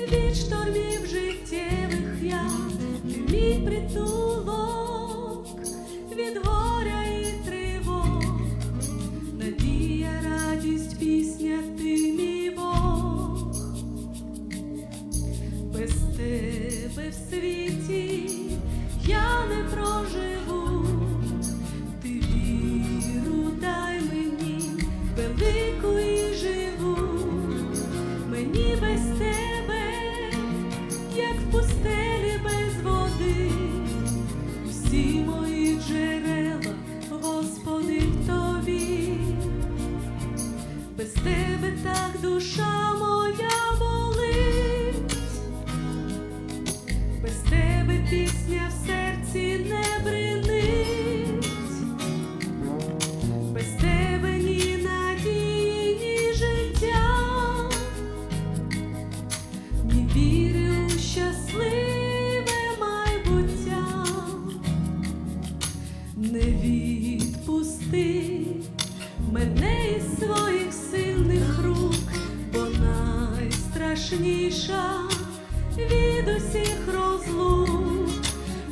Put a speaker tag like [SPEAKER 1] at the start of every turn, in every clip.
[SPEAKER 1] від штормів життєвих я, мій притулок від горя і тривог, надія, радість, пісня ти мій Бог, без тебе в світі. see найстрашніша від усіх розлук,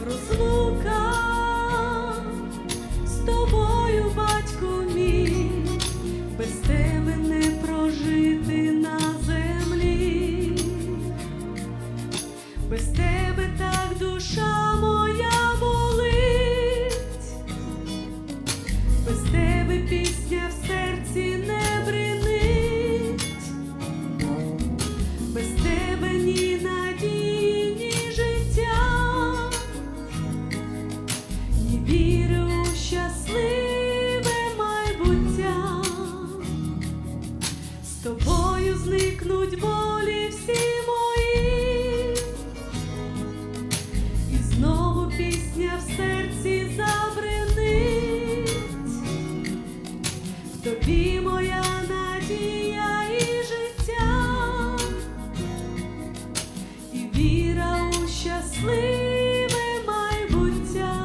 [SPEAKER 1] розлука з тобою, батько мій, без тебе не прожити на землі, без тебе так душа. вірю у щасливе майбуття, з тобою зникнуть болі всі мої, і знову пісня в серці забринить, в тобі моя надія і життя, і віра у щасливе майбуття.